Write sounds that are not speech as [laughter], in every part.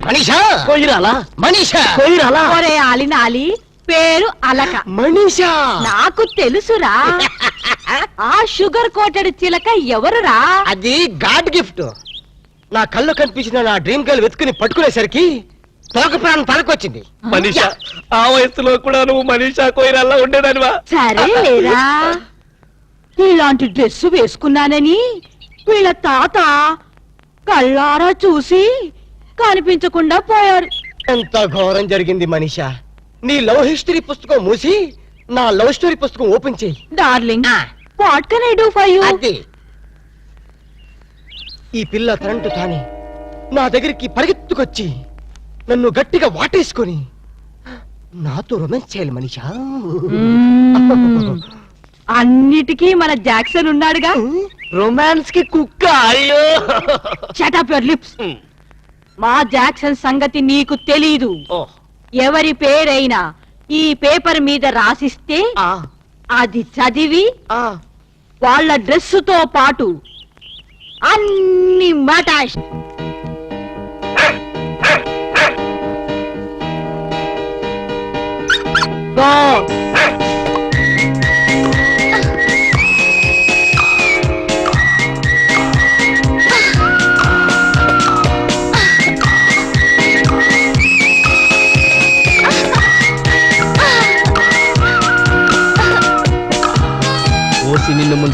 మనీషా? కొయ్యరాలా? మనీషా? కొయ్యరాలా? ఒరే ఆలినాలి పేరు అలక. మనీషా? నాకు తెలుసురా. ఆ షుగర్ కోటెడ్ చిలక ఎవరురా? అది గాడ్ గిఫ్ట్. నా కళ్ళు కనిపించిన నా డ్రీమ్ గర్ల్ వెతుకుని పట్టుకునేసరికి తోక ప్రాణం తలకొచ్చింది. మనీషా ఆ వయసులో కూడా నువ్వు మనీషా కొయ్యరాలా ఉండేదానివా? సరే లేరా ఇలాంటి డ్రెస్ వేసుకున్నానని వీళ్ళ తాత కళ్ళారా చూసి కనిపించకుండా పోయారు. ఎంత ఘోరం జరిగింది మనీషా. నీ లవ్ హిస్టరీ పుస్తకం మూసి నా లవ్ స్టోరీ పుస్తకం ఓపెన్ చేయి. Darling what can I do for you? అది. ఈ పిల్ల తనంటు తానే నా దగ్గరికి పరిగెత్తుకొచ్చి నన్ను గట్టిగా వాటేసుకొని నాతో రొమాన్స్ చేయాలి మనిషా. అన్నిటికీ మన జాక్సన్ ఉన్నాడుగా. రొమాన్స్కి కుక్క అయ్యో. షటప్ యువర్ లిప్స్ మా జాక్సన్ సంగతి నీకు తెలీదు. ఎవరి పేరైనా ఈ పేపర్ మీద రాసిస్తే అది చదివి ఆ. వాళ్ళ డ్రెస్సుతో పాటు అన్ని మటాష్. గో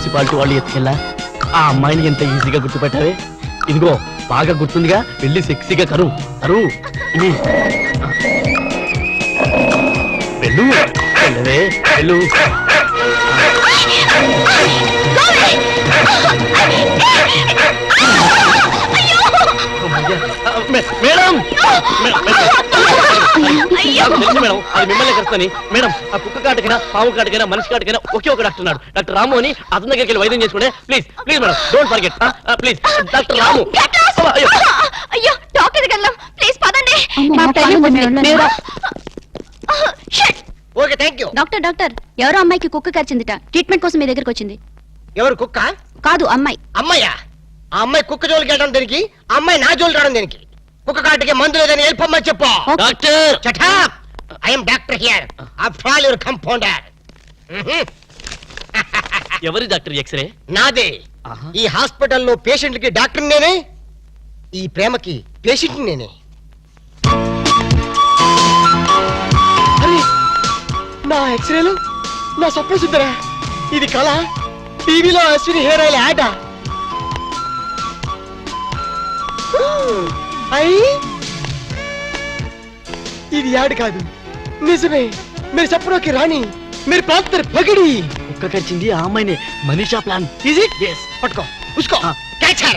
మున్సిపాలిటీ వాళ్ళు ఎత్తుకెళ్ళా? ఆ అమ్మాయిని ఎంత ఈజీగా గుర్తుపెట్టావే? ఇదిగో బాగా గుర్తుందిగా వెళ్ళి సెక్సీగా కరు కరు. వెళ్ళు. వెళ్ళవే వెళ్ళు. మేడం. నాకు తెలుసు మేడం. అది మిమ్మల్ని కలుస్తాని మేడం ఆ కుక్క కాటకైనా పాము కాటకైనా మనిషి కాటకైనా ఒకే ఒక డాక్టర్ ఉన్నాడు. డాక్టర్ రాము అని అతని దగ్గరికి వెళ్ళి వైద్యం చేసుకుంటే please please madam don't forget please doctor Ramu. అయ్యో. అయ్యో డాక్టర్ దగ్గర ప్లీజ్ పదండి. మా! Okay thank you doctor doctor ఎవరో అమ్మాయికి కుక్క కరిచిందిట. ట్రీట్మెంట్ కోసం మీ దగ్గరకు వచ్చింది. ఎవరు కుక్క? కాదు అమ్మాయి. అమ్మాయ్యా ఆ అమ్మాయి కుక్క జోలికి వెళ్ళడం దేనికి? ఆ అమ్మాయి నా జోలి రావడం దేనికి? కుక్క కాటికి మందు లేదని వెళ్ళిపోమ్మని చెప్పు. Doctor! చటా I'm doctor here after all your compounder ఎవరి డాక్టర్ ఎక్స్రే? నాదే. ఈ హాస్పిటల్లో పేషెంట్కి డాక్టర్ నేనే. ఈ ప్రేమకి పేషెంట్ నేనే. నా ఎక్స్రేలు? నా స్వప్న సుందరా. ఇది కళ. టీవీలో అశ్విని హెయిర్ ఆయిల్ యాడ్? అయ్యి. ఇది యాడ్ కాదు. నిజమే. మీరు చెప్పడానికి రాణి మీరు ప్రాంతర్ పగిడి. కుక్క కరిచింది ఆ అమ్మాయినే. మనీషా ప్లాన్. ఈజీ ఎస్ పట్టుకో. ఉసుకో. క్యాచ్ హర్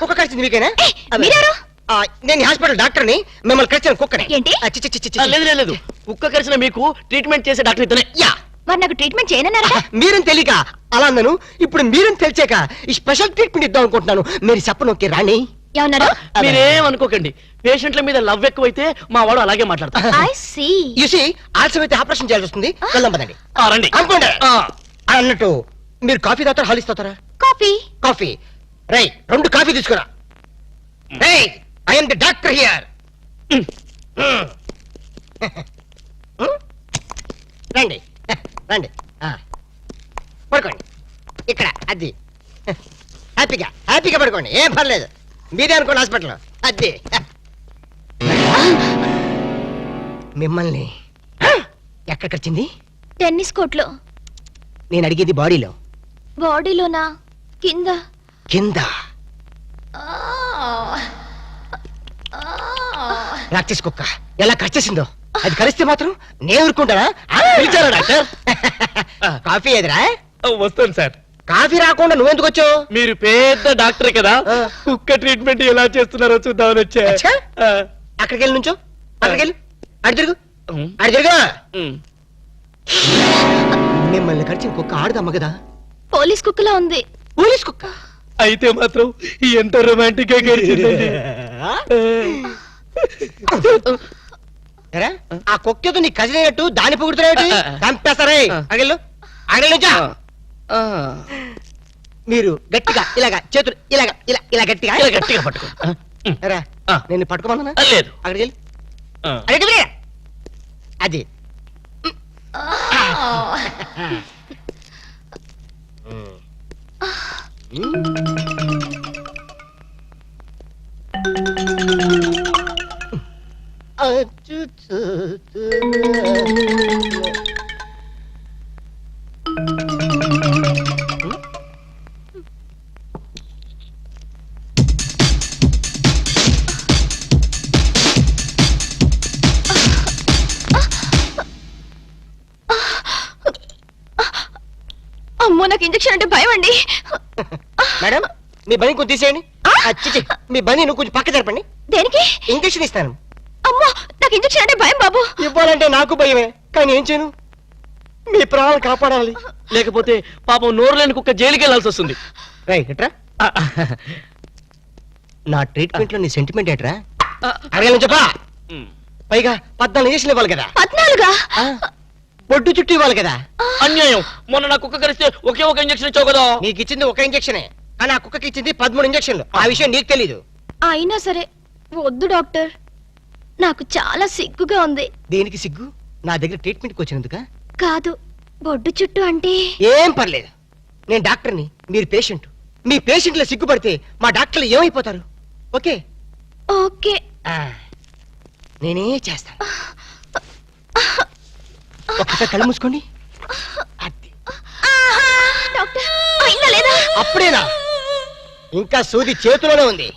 కుక్క కరిచింది మీకేనా. మీరెవరు? ఆ, నేను ఈ హాస్పిటల్ డాక్టర్ని. మిమ్మల్ని కరిచిన కుక్కనే. ఏంటి? ఆ, చి, చి, చి, చి, చి. లేదు లేదు, లేదు. కుక్క కరిచిన మీకు ట్రీట్మెంట్ చేసే డాక్టర్ ఇతనే. యా. మరి నాకు ట్రీట్మెంట్ చేయనన్నారా మీరని తెలియక? అలా అన్నాను. ఇప్పుడు మీరని తెలిసాక ఈ స్పెషల్ ట్రీట్మెంట్ ఇద్దాం అనుకుంటున్నాను. మీరు చెప్పనొక్కే రాణి. ఏమన్నారు. మీరేం అనుకోకండి. పేషెంట్ల మీద లవ్ ఎక్కువైతే మా వాడు అలాగే మాట్లాడతారు ఐ సీ యూసి ఆలస్యం అయితే ఆపరేషన్ చేయాల్సి వస్తుంది. వెళ్దాం పదండి. ఆ, రండి. అనుకోండి. ఆ, అన్నట్టు మీరు కాఫీ తాగుతారా హాలిస్ తాగుతారా? కాఫీ. కాఫీ. రై రెండు కాఫీ తీసుకురా. Rai I'm the doctor here రండి. రండి. ఆ. పడుకోండి. ఇక్కడ అది. [laughs] హ్యాపీగా. హ్యాపీగా పడుకోండి. ఏం పర్లేదు. మీరే అనుకోండి హాస్పిటల్ అది. మిమ్మల్ని ఎక్కడికి వచ్చింది టెన్నిస్ కోర్ట్లో. నేను అడిగేది బాడీలో. బాడీలోనా? కింద. కింద. ప్రాక్టీస్ కుక్క. ఎలా కరిచేసిందో? అది కరిస్తే మాత్రం నేను ఊరుకుంటానా? పిలిచారా డాక్టర్? [laughs] కాఫీ ఎదురా వస్తాను సార్. కాఫీ రాకుండా నువ్వెందుకు వచ్చావు? మీరు పెద్ద డాక్టర్ కదా. కుక్క ట్రీట్మెంట్ ఎలా చేస్తున్నారో చూద్దామని వచ్చా. అక్కడికి వెళ్ళి నుంచో. అక్కడికి వెళ్ళి అడి తిరుగు. ఉమ్, అడి తిరుగు. ఉమ్. మిమ్మల్ని కరిచిన కుక్క ఆడదమ్మ కదా. పోలీస్ కుక్కలా ఉంది. పోలీస్ కుక్క? అయితే మాత్రం ఎంత రొమాంటిక్గా గడిచిందండి. ఎరా, ఆ కుక్కతో నీ కజిన్ అయినట్టు దాని పొగుడుతున్నాయి. చంపేస్తారే. ఆ. అగలు మీరు గట్టిగా ఇలాగా చేతులు ఇలాగా ఇలా ఇలా గట్టిగా. ఇలా గట్టిగా పట్టుకో. నేను పట్టుకోమన్నా ఆ, లేదు. అక్కడికి వెళ్ళి. ఆ. అక్కడికి వెళ్ళి. అది నాకు ఇంజెక్షన్ అంటే భయం అండి. మేడం మీ బని కొంచెం తీసేయండి. మీ బని నువ్వు కొంచెం పక్క జరపండి. దేనికి? ఇంజక్షన్ ఇస్తాను. అమ్మో నాకు ఇంజెక్షన్ అంటే భయం బాబు. ఇవ్వాలంటే నాకు భయమే కానీ ఏం చేయను? మీ ప్రాణాలు కాపాడాలి. లేకపోతే పాపం నోరు లేని కుక్క జైలుకి వెళ్ళాల్సి వస్తుంది. నా ట్రీట్మెంట్లో నీ సెంటిమెంట్ ఏట్రా? అడగాలని చెప్పా. పైగా పద్నాలుగు ఇంజక్షన్లు ఇవ్వాలి కదా. పద్నాలుగా? బొడ్డు చుట్టూ ఇవ్వాలి కదా. అన్యాయం. మొన్న నా కుక్క కరిస్తే ఒకే ఒక ఇంజక్షన్ ఇచ్చావు కదా. నీకు ఇచ్చింది ఒక ఇంజక్షనే. కానీ ఆ కుక్కకి ఇచ్చింది పదమూడు ఇంజక్షన్లు. ఆ విషయం నీకు తెలీదు. అయినా సరే వద్దు డాక్టర్. నాకు చాలా సిగ్గుగా ఉంది. దేనికి సిగ్గు? నా దగ్గర ట్రీట్మెంట్కి వచ్చినందుక? కాదు బొడ్డు చుట్టూ అంటే? ఏం పర్లేదు. నేను డాక్టర్ని మీరు పేషెంట్. మీ పేషెంట్లు సిగ్గుపడితే మా డాక్టర్లు ఏమైపోతారు? ఓకే? ఓకే. ఆ, నేనే చేస్తాను. ఒక్కసారి కళ్ళు మూసుకోండి. అది. డాక్టర్ అయిందా లేదా? అప్పుడేనా? ఇంకా సూది చేతిలోనే ఉంది.